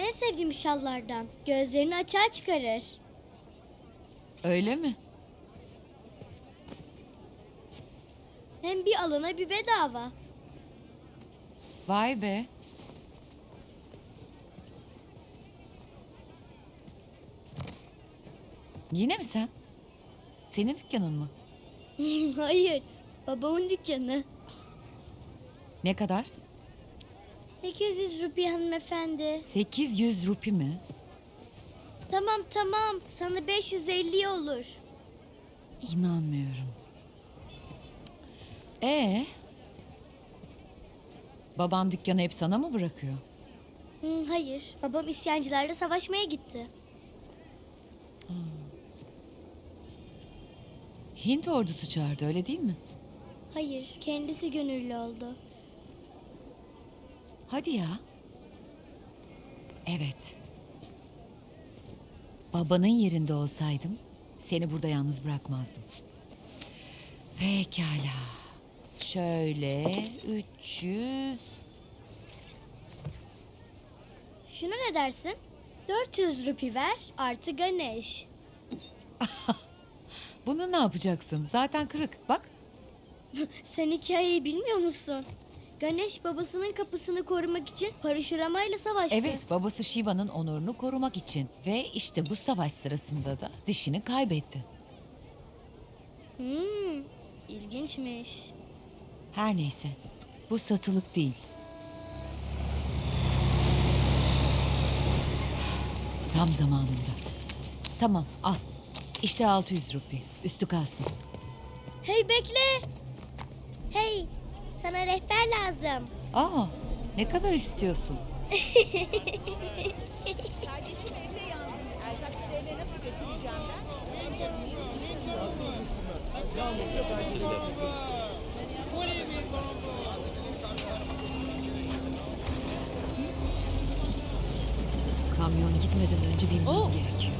En sevdiğim şallardan. Gözlerini açığa çıkarır. Öyle mi? Hem bir alana bir bedava. Vay be. Yine mi sen? Senin dükkanın mı? Hayır, babamın dükkanı. Ne kadar? 800 rupi hanımefendi. 800 rupi mi? Tamam tamam, sana 550 olur. İnanmıyorum. Ee? Baban dükkanı hep sana mı bırakıyor? Hayır, babam isyancılarla savaşmaya gitti. Hint ordusu çağırdı öyle değil mi? Hayır, kendisi gönüllü oldu. Hadi ya. Evet. Babanın yerinde olsaydım seni burada yalnız bırakmazdım. Pekala. Şöyle 300 Şuna ne dersin? 400 rupi ver artı Ganesh. Bunu ne yapacaksın? Zaten kırık. Bak. Sen hikayeyi bilmiyor musun? Ganesh babasının kapısını korumak için parşuramayla savaştı. Evet, babası Shiva'nın onurunu korumak için ve işte bu savaş sırasında da dişini kaybetti. Hmm, ilginçmiş. Her neyse. Bu satılık değil. Tam zamanında. Tamam, al. İşte 600 rupi. Üstü kalsın. Hey bekle. Hey, sana rehber lazım. Aa, ne kadar istiyorsun? Kardeşim evde yandı. Erzakları eve nasıl götüreceğim ben? Kamyon gitmeden önce binmem gerekiyor.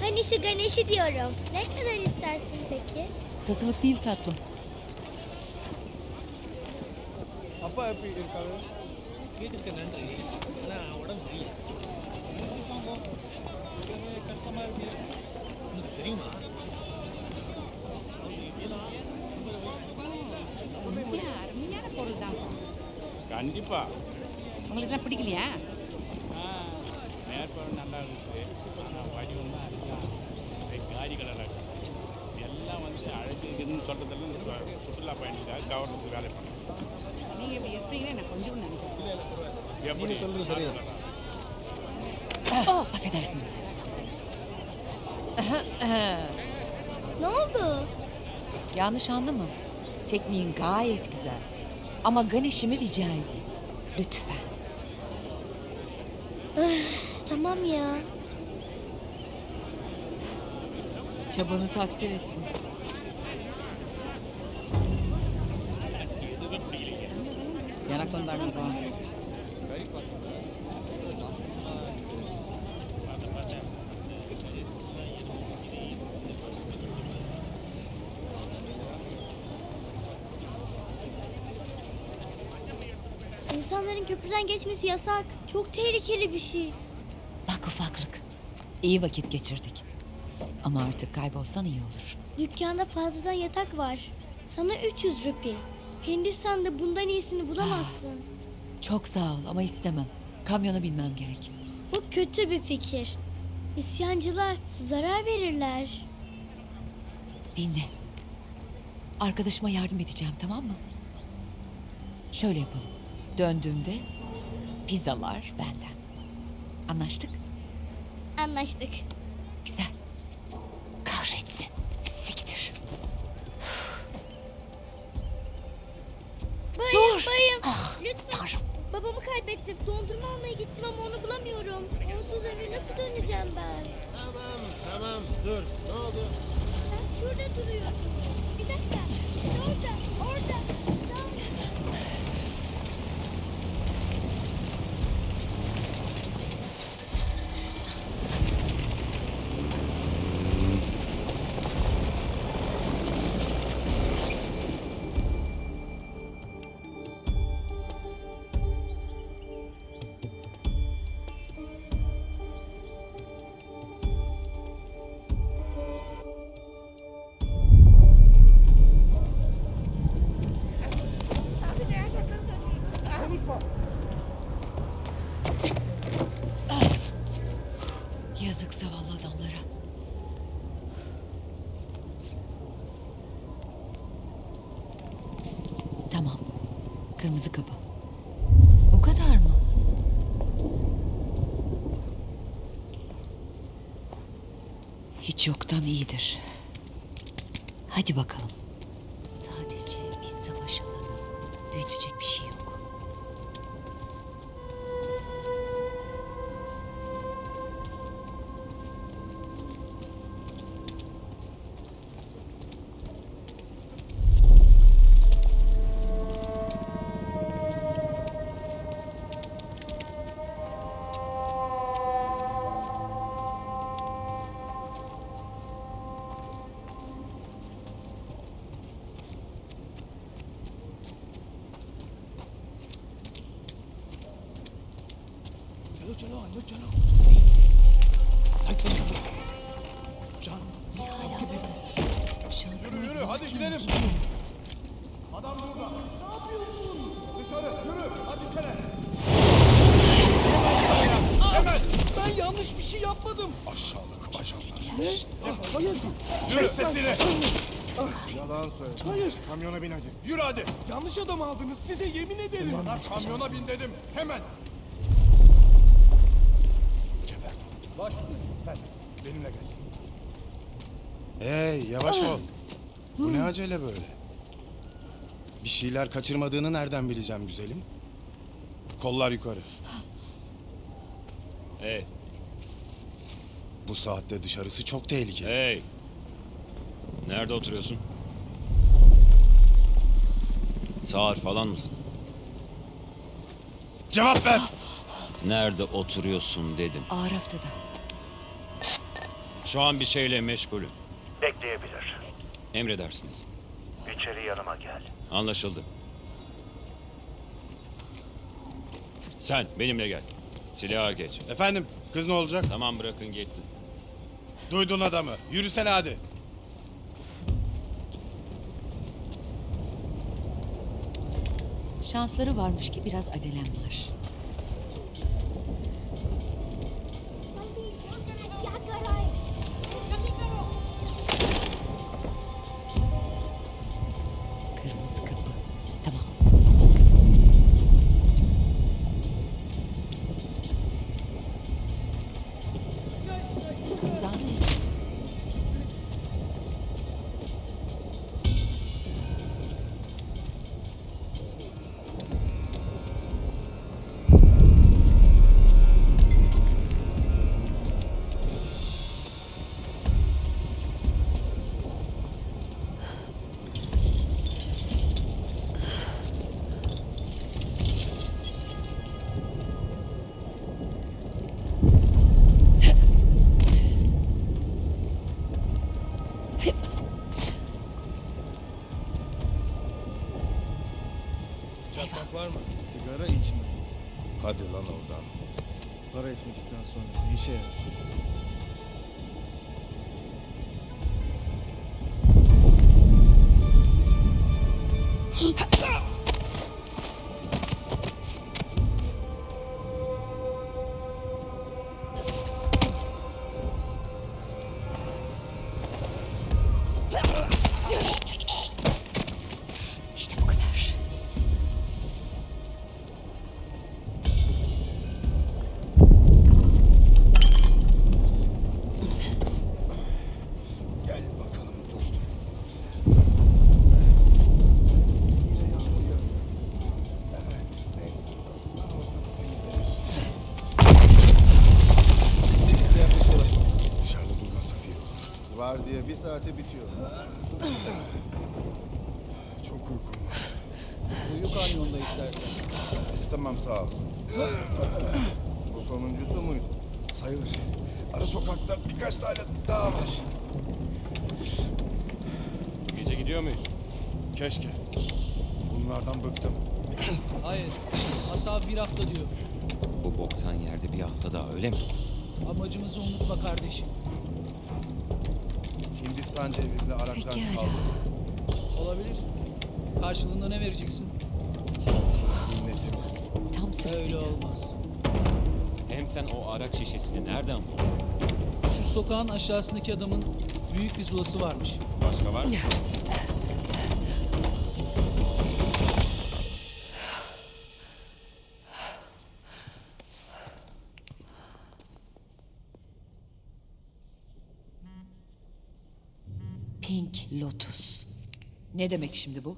Hani şu Ganesh'i diyorum. Ne kadar istersin peki? Satılık değil tatlım. அப்பா எப்படி இருக்காரு வீட்டுக்கு நன்றி. ஆனால் உடம்பு சரியில்லை. கஷ்டமாக இருக்கு. உனக்கு தெரியுமா? அருமையான பொருள் தான் கண்டிப்பா. உங்களுக்குலாம் பிடிக்கலையா? மேற்பரம் நல்லா இருக்கு. ஆனால் வடிவம் தான் அதுதான் காரி கலராக இருக்கு. எல்லாம் வந்து அழகுன்னு சொல்கிறதெல்லாம் சுற்றுலா பயணிக்காக கவர்மெண்ட் வேலை பண்ணுறேன் நீங்கள் இப்படி இருப்பீங்கன்னு நான் கொஞ்சம் கூட நினைக்கிறேன் எப்படி சொல்கிறது சரியா Affedersiniz. Ne oldu? Yanlış anlama. Tekniğin gayet güzel. Ama Ganesh'imi rica edeyim. Lütfen. Tamam ya. Çabanı takdir ettim. எனக்கு வந்தாங்கப்பா İnsanların köprüden geçmesi yasak. Çok tehlikeli bir şey. Bak ufaklık. İyi vakit geçirdik. Ama artık kaybolsan iyi olur. Dükkanda fazladan yatak var. Sana 300 rupi. Hindistan'da bundan iyisini bulamazsın. Çok sağ ol ama istemem. Kamyona binmem gerek. Bu kötü bir fikir. İsyancılar zarar verirler. Dinle. Arkadaşıma yardım edeceğim tamam mı? Şöyle yapalım. Döndüğümde pizzalar benden. Anlaştık? Anlaştık. Lütfen. Tanrım. Babamı kaybettim. Dondurma almaya gittim ama onu bulamıyorum. Onsuz eve nasıl döneceğim ben? Tamam, tamam. Dur. Ne oldu? Sen şurada duruyorsun. Bir dakika. İşte orada, orada. Kırmızı kapı. O kadar mı? Hiç yoktan iyidir. Hadi bakalım. Sadece bir savaş alanı. Büyütecek bir şey yok. Lütfen, lütfen. Hadi Can. Hala buradasınız. Şansınız yürü, yürü, hadi gidelim. Adam burada. Ne yapıyorsun? Dışarı, yürü. Hadi içeri. Hemen. Ben yanlış bir şey yapmadım. Aşağılık ajanlar. Ne? Ah, hayır. Yürü sesini. Yalan söyle. Hayır. Kamyona bin hadi. Yürü hadi. Yanlış adam aldınız size yemin ederim. Sana kamyona bin dedim. Hemen. Baş üstüne. Sen benimle gel. Hey yavaş ol. Bu ne acele böyle? Bir şeyler kaçırmadığını nereden bileceğim güzelim? Kollar yukarı. Hey, Bu saatte dışarısı çok tehlikeli. hey. Nerede oturuyorsun? Sağır falan mısın? Cevap ver! Nerede oturuyorsun dedim. Ağır haftada. Şu an bir şeyle meşgulüm. Bekleyebilir. Emredersiniz. İçeri yanıma gel. Anlaşıldı. Sen benimle gel. Silaha geç. Efendim kız ne olacak? Tamam bırakın geçsin. Duydun adamı. Yürüsene hadi. Şansları varmış ki biraz acelem var. Para etmedikten sonra ne işe yarar? Diye bir saate bitiyor. Çok uykum var. Uyu kanyonda istersen. İstemem sağ ol. Bu sonuncusu muydu? Sayılır. Ara sokakta birkaç tane daha var. Gece gidiyor muyuz? Keşke. Bunlardan bıktım. Hayır. Asa bir hafta diyor. Bu boktan yerde bir hafta daha öyle mi? Amacımızı unutma kardeşim. Hindistan cevizli Pekala. kaldı. Olabilir. Karşılığında ne vereceksin? Sonsuz minnetimiz. sırasıydı. Öyle olmaz. Hem sen o arak şişesini nereden buldun? Şu sokağın aşağısındaki adamın büyük bir zulası varmış. Başka var mı? Pink Lotus. Ne demek şimdi bu?